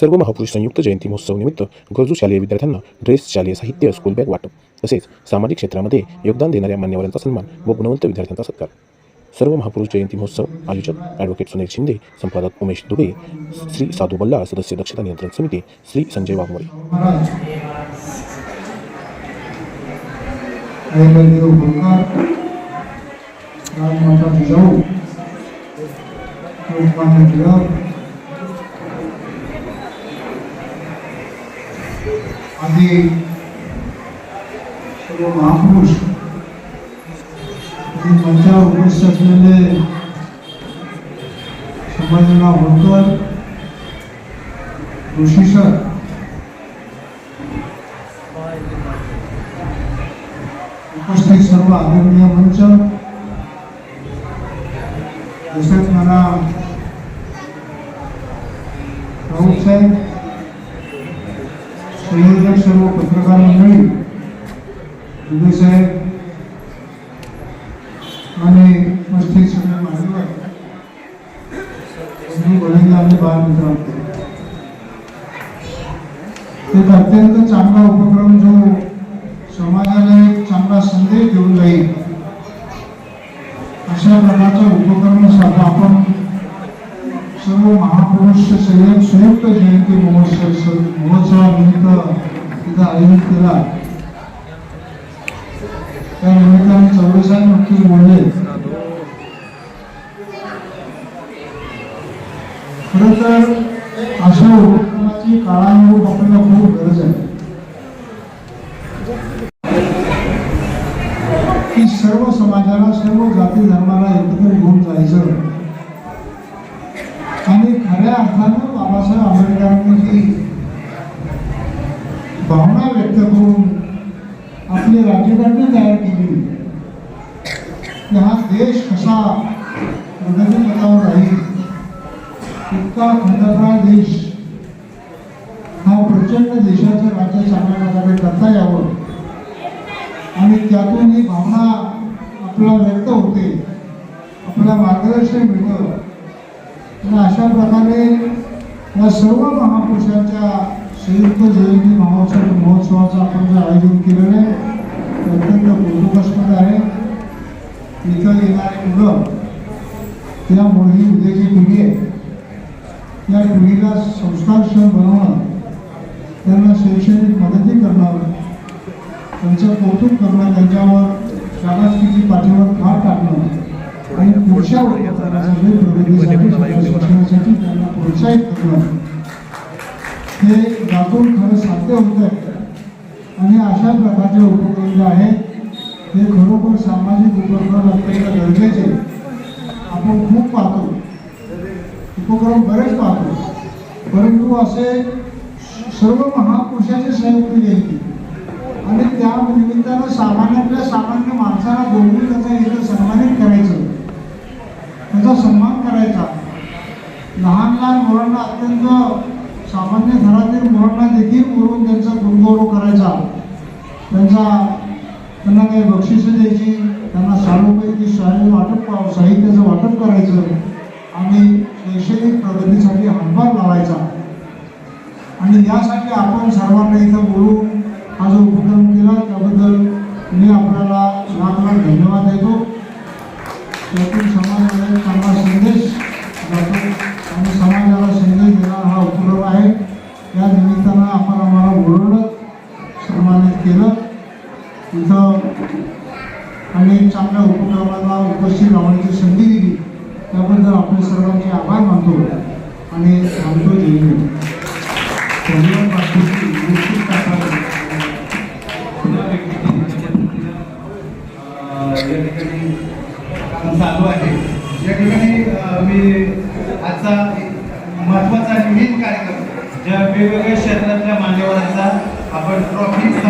सर्व महापुरुष संयुक्त जयंती महोत्सव निमित्त गरजू शालेय विद्यार्थ्यांना ड्रेस शालेय साहित्य स्कूल बॅग वाटप तसेच सामाजिक क्षेत्रामध्ये योगदान देणाऱ्या मान्यवरांचा सन्मान व गुणवंत विद्यार्थ्यांचा सत्कार. सर्व महापुरुष जयंती महोत्सव आयोजक ॲडव्होकेट सुनील शिंदे संपादक उमेश दुबे श्री साधू बल्ला सदस्य दक्षता नियंत्रण समिती श्री संजय वाघमोडे महाराज जिजाऊ આજે મહાપુરુષ પંચાવન ઓગણીસ સભ્યોને સમાજના હોલકર ઋષિ સર ઉપસ્થિત સર્વ આદરણીય મંચ દશરથ મારા પ્રમુખ સાહેબ संयोजक सर्व पत्रकार मंडळी दुबे आणि उपस्थित सगळे मान्यवर आणि बालमित्रांनो एक अत्यंत चांगला उपक्रम जो समाजाला एक चांगला संदेश देऊन जाईल अशा प्रकारचा उपक्रमासाठी आपण सर्व महापुरुष संयोग संयुक्त जयंती महोत्सव महोत्सवानिमित्त आयोजित केला त्या निमित्ताने चौरसाहेब नक्कीच बोलले. खर तर अशा उपक्रमाची काळानुरूप आपल्याला खूप गरज आहे. की सर्व समाजाला सर्व जाती धर्माला एकत्र घेऊन जायचं. आणि खऱ्या अर्थानं बाबासाहेब आंबेडकरांनी भावना व्यक्त करून आपली राज्यघटना तयार केली. की हा देश कसा प्रगतीपथावर राहील? इतका खंडग्राळ देश हा प्रचंड देशाचं राज्य चांगल्या प्रकारे करता यावं. आणि त्यातून ही भावना आपल्याला व्यक्त होते. आपल्याला मार्गदर्शन मिळतं. आणि अशा प्रकारे या सर्व महापुरुषांच्या संयुक्त जयंती महोत्सव महोत्सवाचं आपण जे आयोजन केलेलं आहे ते अत्यंत कौतुकास्पद आहे. इथं येणारे मुलं त्यामुळे मुलगी उद्याची पिढी आहे. या पिढीला संस्कारक्षम बनवणं त्यांना शैक्षणिक मदती करणं त्यांचं कौतुक करणं त्यांच्यावर शाबासकीची पाठीवर फार टाकणं आणि पुढच्या वर्गासाठी प्रगतीसाठी शिक्षणासाठी त्यांना प्रोत्साहित करणं. हे यातून खरं साध्य होत आहे आणि अशा प्रकारचे उपक्रम जे आहेत ते खरोखर सामाजिक उपक्रम अत्यंत गरजेचे आपण खूप पाहतो. उपक्रम बरेच पाहतो. परंतु असे सर्व महापुरुषाचे संयुक्त जयंती आणि त्या निमित्तानं सामान्यातल्या सामान्य माणसाला बोलून त्याचा इथं सन्मानित करायचं त्याचा सन्मान करायचा लहान लहान मुलांना अत्यंत सामान्य घरातील मुलांना देखील बोलून त्यांचा गुणगौरव करायचा. त्यांचा त्यांना काही बक्षिसं द्यायची त्यांना शाळेपैकी शाळेत वाटप साहित्याचं वाटप करायचं आणि शैक्षणिक प्रगतीसाठी हातभार लावायचा. आणि यासाठी आपण सर्वांना इथं बोलून हा जो उपक्रम केला त्याबद्दल मी आपल्याला लाख लाख धन्यवाद देतो. त्यातून समाज उपक्रमाला उपस्थित राहण्याची संधी दिली. त्याबद्दल आपले सर्वांचे आभार मानतो आणि मानतो जय या ठिकाणी काम चालू आहे. या ठिकाणी मी आजचा एक मेन कार्यक्रम ज्या वेगवेगळ्या क्षेत्रातल्या मान्यवरांचा आपण ट्रॉफी